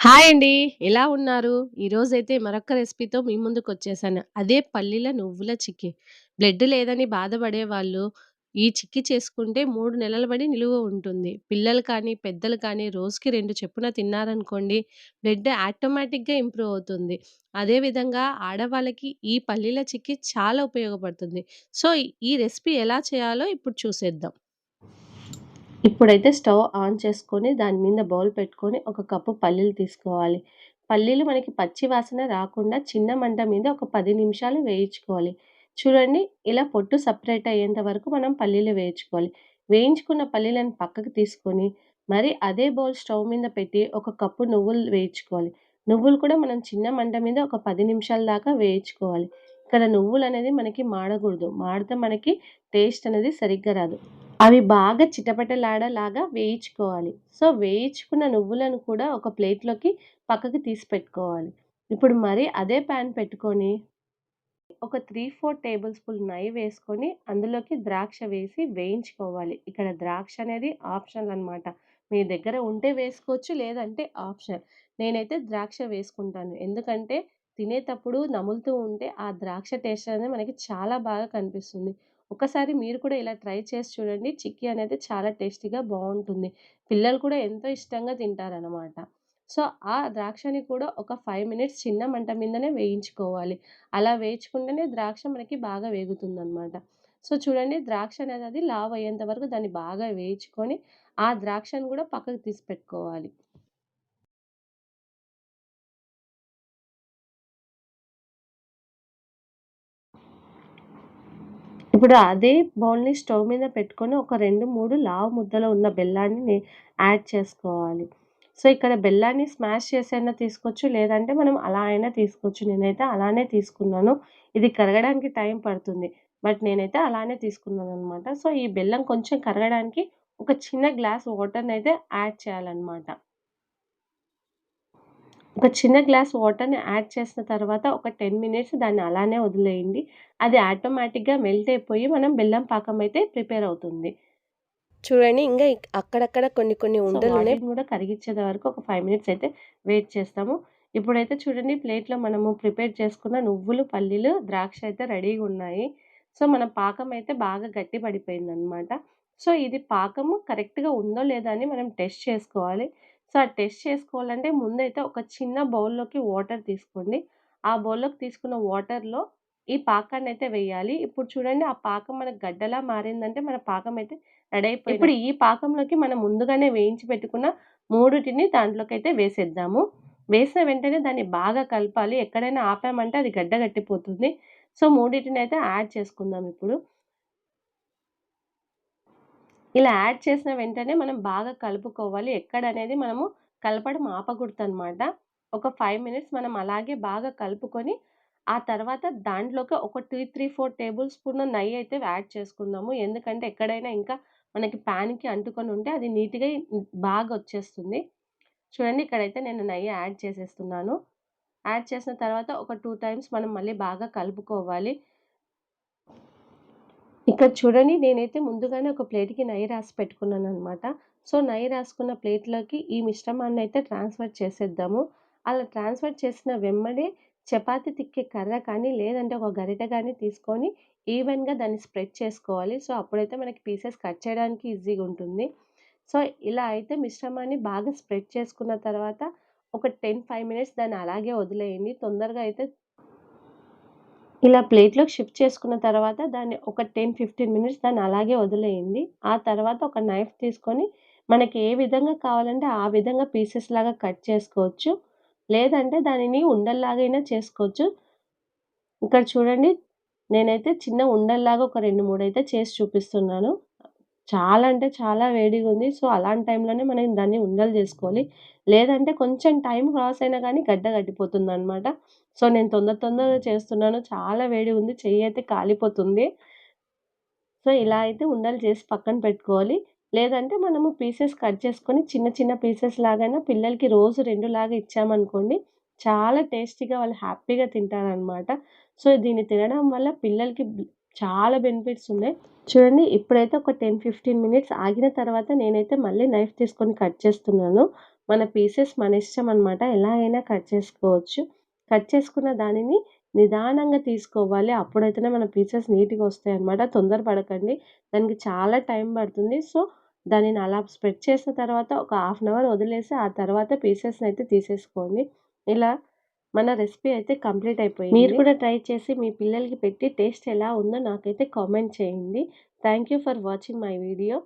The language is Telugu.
హాయ్ అండి. ఎలా ఉన్నారు? ఈరోజైతే మరొక రెసిపీతో మీ ముందుకొచ్చేసాను. అదే పల్లీల నువ్వుల చికెన్ బ్లడ్ లేదని బాధపడే వాళ్ళు ఈ చిక్కీ చేసుకుంటే మూడు నెలల బడి నిలువ ఉంటుంది. పిల్లలు కానీ, పెద్దలు కానీ రోజుకి రెండు చెప్పున తిన్నారనుకోండి బ్లడ్ ఆటోమేటిక్‌గా ఇంప్రూవ్ అవుతుంది. అదేవిధంగా ఆడవాళ్ళకి ఈ పల్లీల చిక్కీ చాలా ఉపయోగపడుతుంది. సో, ఈ రెసిపీ ఎలా చేయాలో ఇప్పుడు చూసేద్దాం. ఇప్పుడైతే స్టవ్ ఆన్ చేసుకొని దాని మీద బౌల్ పెట్టుకొని ఒక కప్పు పల్లీలు తీసుకోవాలి. పల్లీలు మనకి పచ్చి వాసన రాకుండా చిన్న మంట మీద ఒక పది నిమిషాలు వేయించుకోవాలి. చూడండి ఇలా పొట్టు సపరేట్ అయ్యేంత వరకు మనం పల్లీలు వేయించుకోవాలి. వేయించుకున్న పల్లీలను పక్కకు తీసుకొని మరి అదే బౌల్ స్టవ్ మీద పెట్టి ఒక కప్పు నువ్వులు వేయించుకోవాలి. నువ్వులు కూడా మనం చిన్న మంట మీద ఒక పది నిమిషాల దాకా వేయించుకోవాలి. ఇక్కడ నువ్వులు అనేది మనకి మాడకూడదు. మాడితే మనకి టేస్ట్ అనేది సరిగ్గా రాదు. అవి బాగా చిటపటలాడలాగా వేయించుకోవాలి. సో, వేయించుకున్న నువ్వులను కూడా ఒక ప్లేట్‌లోకి పక్కకి తీసి పెట్టుకోవాలి. ఇప్పుడు మరి అదే ప్యాన్ పెట్టుకొని ఒక 3, 4 టేబుల్ స్పూన్ నెయ్యి వేసుకొని అందులోకి ద్రాక్ష వేసి వేయించుకోవాలి. ఇక్కడ ద్రాక్ష అనేది ఆప్షనల్ అనమాట. మీ దగ్గర ఉంటే వేసుకోవచ్చు. లేదంటే ఆప్షనల్. నేనైతే ద్రాక్ష వేసుకుంటాను. ఎందుకంటే తినేటప్పుడు నములుతూ ఉంటే ఆ ద్రాక్ష టేస్ట్ అనేది మనకి చాలా బాగా కనిపిస్తుంది. ఒకసారి మీరు కూడా ఇలా ట్రై చేసి చూడండి. చిక్కీ అనేది చాలా టేస్టీగా బాగుంటుంది పిల్లలు కూడా ఎంతో ఇష్టంగా తింటారనమాట. సో, ఆ ద్రాక్షని కూడా ఒక ఫైవ్ మినిట్స్ చిన్న మంట మీదనే వేయించుకోవాలి. అలా వేయించుకుంటేనే ద్రాక్ష మనకి బాగా వేగుతుందనమాట. సో, చూడండి ద్రాక్ష అనేది లావు అయ్యేంత వరకు దాన్ని బాగా వేయించుకొని ఆ ద్రాక్షను కూడా పక్కకు తీసి పెట్టుకోవాలి. ఇప్పుడు అదే బౌల్‌ని స్టవ్ మీద పెట్టుకొని ఒక 2, 3 లావు ముద్దలో ఉన్న బెల్లాన్ని యాడ్ చేసుకోవాలి. సో, ఇక్కడ బెల్లాన్ని స్మాష్ చేసైనా తీసుకోవచ్చు. లేదంటే మనం అలా అయినా తీసుకోవచ్చు. నేనైతే అలానే తీసుకున్నాను. ఇది కరగడానికి టైం పడుతుంది. బట్ నేనైతే అలానే తీసుకున్నాను అనమాట సో, ఈ బెల్లం కొంచెం కరగడానికి ఒక చిన్న గ్లాస్ వాటర్ని అయితే యాడ్ చేయాలన్నమాట ఒక చిన్న గ్లాస్ వాటర్‌ని యాడ్ చేసిన తర్వాత ఒక 10 మినిట్స్ దాన్ని అలానే వదిలేయండి. అది ఆటోమేటిక్‌గా మెల్ట్ అయిపోయి మనం బెల్లం పాకం అయితే ప్రిపేర్ అవుతుంది. చూడండి ఇంగా అక్కడక్కడ కొన్ని కొన్ని సో, ఉండలున్నాయి. వాటిని కూడా కరిగిచ్చేంత వరకు ఒక 5 మినిట్స్ అయితే వెయిట్ చేస్తాము. ఇప్పుడైతే చూడండి ప్లేట్‌లో మనము ప్రిపేర్ చేసుకున్న నువ్వులు, పల్లీలు, ద్రాక్ష అయితే రెడీగా ఉన్నాయి. సో, మన పాకం అయితే బాగా గట్టి పడిపోయిందనమాట. సో, ఇది పాకము కరెక్ట్‌గా ఉందో లేదా అని మనం టెస్ట్ చేసుకోవాలి. సో, ఆ టెస్ట్ చేసుకోవాలంటే ముందైతే ఒక చిన్న బౌల్‌లోకి వాటర్ తీసుకోండి. ఆ బౌల్‌లోకి తీసుకున్న వాటర్‌లో ఈ పాకాన్నయితే వేయాలి. ఇప్పుడు చూడండి ఆ పాకం మనకు గడ్డలా మారిందంటే మన పాకం అయితే రెడీ అయిపోయినట్టు. ఇప్పుడు ఈ పాకంలోకి మనం ముందుగానే వేయించి పెట్టుకున్న మూడిటిని దాంట్లోకైతే వేసేద్దాము. వేసిన వెంటనే దాన్ని బాగా కలపాలి. ఎక్కడైనా ఆపామంటే అది గడ్డ కట్టిపోతుంది. సో, మూడిటినైతే యాడ్ చేసుకుందాం ఇప్పుడు. ఇలా యాడ్ చేసిన వెంటనే మనం బాగా కలుపుకోవాలి. ఎక్కడనేది మనము కలపడం ఆపకూడదనమాట. ఒక 5 మినిట్స్ మనం అలాగే బాగా కలుపుకొని ఆ తర్వాత దాంట్లోకి ఒక 2, 3, 4 టేబుల్ స్పూన్ నెయ్యి అయితే యాడ్ చేసుకుందాము. ఎందుకంటే ఎక్కడైనా ఇంకా మనకి పాన్‌కి అంటుకొని ఉంటే అది నీట్‌గా బాగా వచ్చేస్తుంది. చూడండి ఇక్కడైతే నేను నెయ్యి యాడ్ చేసేస్తున్నాను. యాడ్ చేసిన తర్వాత ఒక టూ టైమ్స్ మనం మళ్ళీ బాగా కలుపుకోవాలి. ఇక్కడ చూడండి నేనైతే ముందుగానే ఒక ప్లేట్‌కి నెయ్యి రాసి పెట్టుకున్నాను అనమాట సో, నెయ్యి రాసుకున్న ప్లేట్‌లోకి ఈ మిశ్రమాన్ని అయితే ట్రాన్స్‌ఫర్ చేసేద్దాము. అలా ట్రాన్స్‌ఫర్ చేసిన వెంబడే చపాతి తిక్కే కర్ర కానీ, లేదంటే ఒక గరిటె కానీ తీసుకొని ఈవెన్‌గా దాన్ని స్ప్రెడ్ చేసుకోవాలి. సో, అప్పుడైతే మనకి పీసెస్ కట్ చేయడానికి ఈజీగా ఉంటుంది. సో, ఇలా అయితే మిశ్రమాన్ని బాగా స్ప్రెడ్ చేసుకున్న తర్వాత ఒక 10, 5 మినిట్స్ దాన్ని అలాగే వదిలేయండి. తొందరగా అయితే ఇలా ప్లేట్‌లోకి షిఫ్ట్ చేసుకున్న తర్వాత దాన్ని ఒక 10, 15 మినిట్స్ దాన్ని అలాగే వదిలేయండి. ఆ తర్వాత ఒక నైఫ్ తీసుకొని మనకి ఏ విధంగా కావాలంటే ఆ విధంగా పీసెస్ లాగా కట్ చేసుకోవచ్చు. లేదంటే దానిని ఉండల్లాగైనా చేసుకోవచ్చు. ఇక్కడ చూడండి నేనైతే చిన్న ఉండల్లాగా ఒక 2, 3 అయితే చేసి చూపిస్తున్నాను. చాలా అంటే చాలా వేడిగా ఉంది. సో, అలాంటి టైంలోనే మనం దాన్ని ఉండలు చేసుకోవాలి. లేదంటే కొంచెం టైం క్రాస్ అయినా కానీ గడ్డ కట్టిపోతుందనమాట. సో, నేను తొందర తొందరగా చేస్తున్నాను. చాలా వేడిగా ఉంది. చెయ్యి అయితే కాలిపోతుంది. సో, ఇలా అయితే ఉండలు చేసి పక్కన పెట్టుకోవాలి. లేదంటే మనము పీసెస్ కట్ చేసుకొని చిన్న చిన్న పీసెస్ లాగైనా పిల్లలకి రోజు రెండు లాగా ఇచ్చామనుకోండి చాలా టేస్టీగా వాళ్ళు హ్యాపీగా తింటారనమాట. సో, దీన్ని తినడం వల్ల పిల్లలకి చాలా బెనిఫిట్స్ ఉన్నాయి. చూడండి ఇప్పుడైతే ఒక 10, 15 మినిట్స్ ఆగిన తర్వాత నేనైతే మళ్ళీ నైఫ్ తీసుకొని కట్ చేస్తున్నాను. మన పీసెస్ మన ఇష్టం అనమాట. ఎలా అయినా కట్ చేసుకోవచ్చు. కట్ చేసుకున్న దానిని నిదానంగా తీసుకోవాలి. అప్పుడైతేనే మన పీసెస్ నీట్‌గా వస్తాయన్నమాట. తొందర పడకండి. దానికి చాలా టైం పడుతుంది. సో, దానిని అలా స్ప్రెడ్ చేసిన తర్వాత ఒక హాఫ్ అన్ అవర్ వదిలేసి ఆ తర్వాత పీసెస్ని అయితే తీసేసుకోండి. ఇలా మన రెసిపీ అయితే కంప్లీట్ అయిపోయింది. మీరు కూడా ట్రై చేసి మీ పిల్లలకి పెట్టి టేస్ట్ ఎలా ఉందో నాకైతే కామెంట్ చేయండి. Thank you for watching my video.